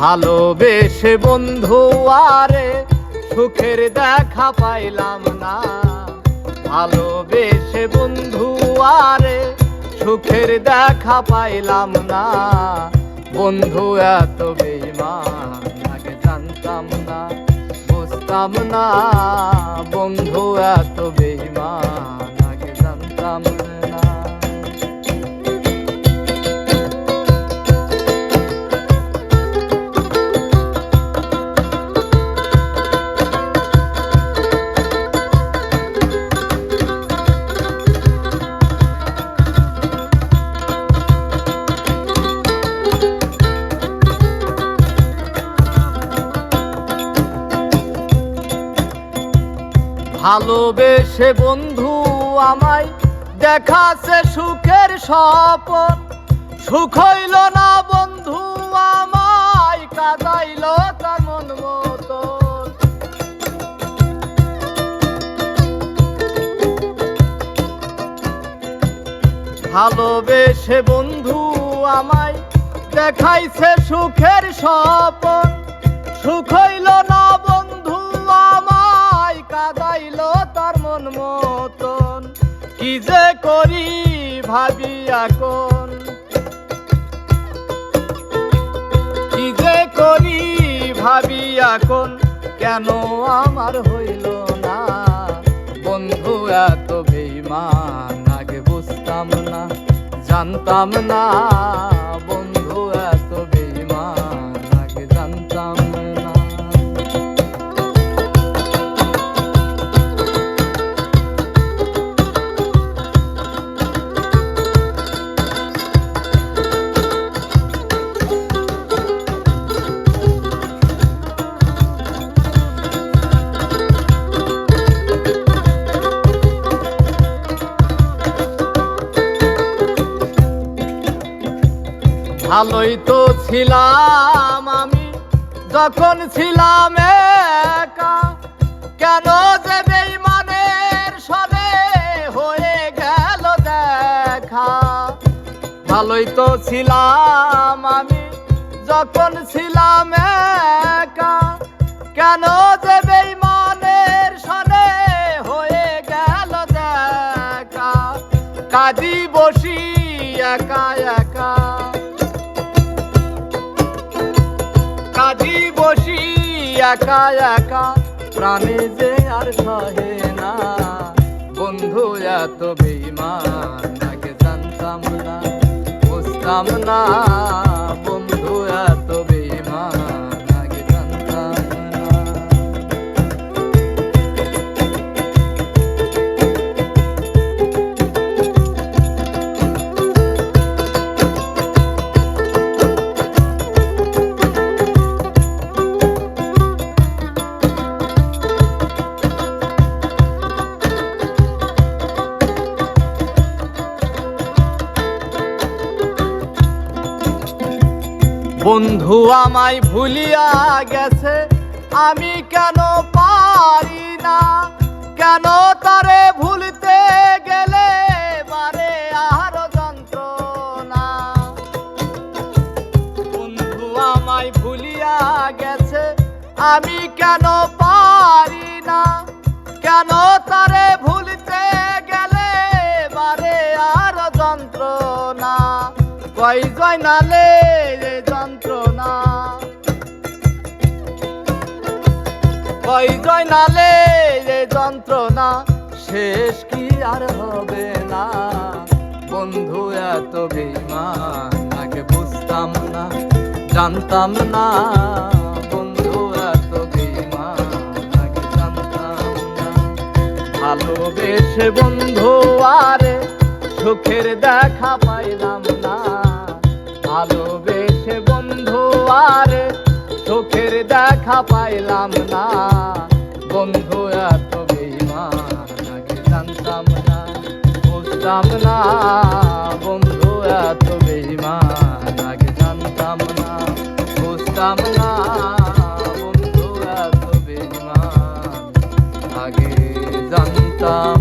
ভালোবেসে বন্ধু, আরে সুখের দেখা পাইলাম না। ভালোবেসে বন্ধু, আরে সুখের দেখা পাইলাম না। বন্ধু, এত বেইমান আগে জানতাম না, বুঝতাম না। বন্ধু, এত বেইমান ভালোবেসে বন্ধু আমায় দেখাছে সুখের স্বপন সুখ হইল না বন্ধু আমায়, কাদাইল তার মন মতো। ভালোবেসে বন্ধু আমায় দেখাইছে সুখের স্বপন সুখ হইল না বন্ধু মন মতন। কি যে করি ভাবি এখন। কি যে করি ভাবি এখন, কেন আমার হইল না? বন্ধু, এত বেইমান আগে বুঝতাম না, জানতাম না। বন্ধু এত ভালোই তো ছিলাম আমি। যখন ছিলাম একা, কেন যে বেইমানের সনে হয়ে গেল দেখা। ভালোই তো ছিলাম আমি, যখন ছিলাম একা, কেন যে বেইমানের সনে হয়ে গেল দেখা। কাজী বসি একা একা। কাজী বসি একা একা, প্রাণে যে আর সহে না। বন্ধু, এত বেইমান তাকে জানতাম না, বুঝতাম না। বন্ধু আমায় ভুলিয়া গেছে, আমি কেন পারি না? কেন তারে ভুলতে গেলে বারে আর যন্ত্রণা? বন্ধু আমায় ভুলিয়া গেছে, আমি কেন পারি না? কেন তারে ভুলতে গেলে বারে আর যন্ত্রণা? কই জয় নালে কই জয় নালে রে যন্ত্রণা শেষ কি আর হবে না? বন্ধু, এত বেইমান আগে বুঝতাম না, জানতাম না। বন্ধু, এত বেইমান আগে জানতাম না। ভালোবেসে বন্ধু, আরে সুখের দেখা পাইলাম না। ভালোবেসে বন্ধু, আরে দেখা পাইলাম না। বন্ধু, এত বেইমান আগে জানতাম না, বুঝতাম না। বন্ধু, এত বেইমান আগে জানতাম না, বুঝতাম না। বন্ধু, এত বেইমান আগে জানতাম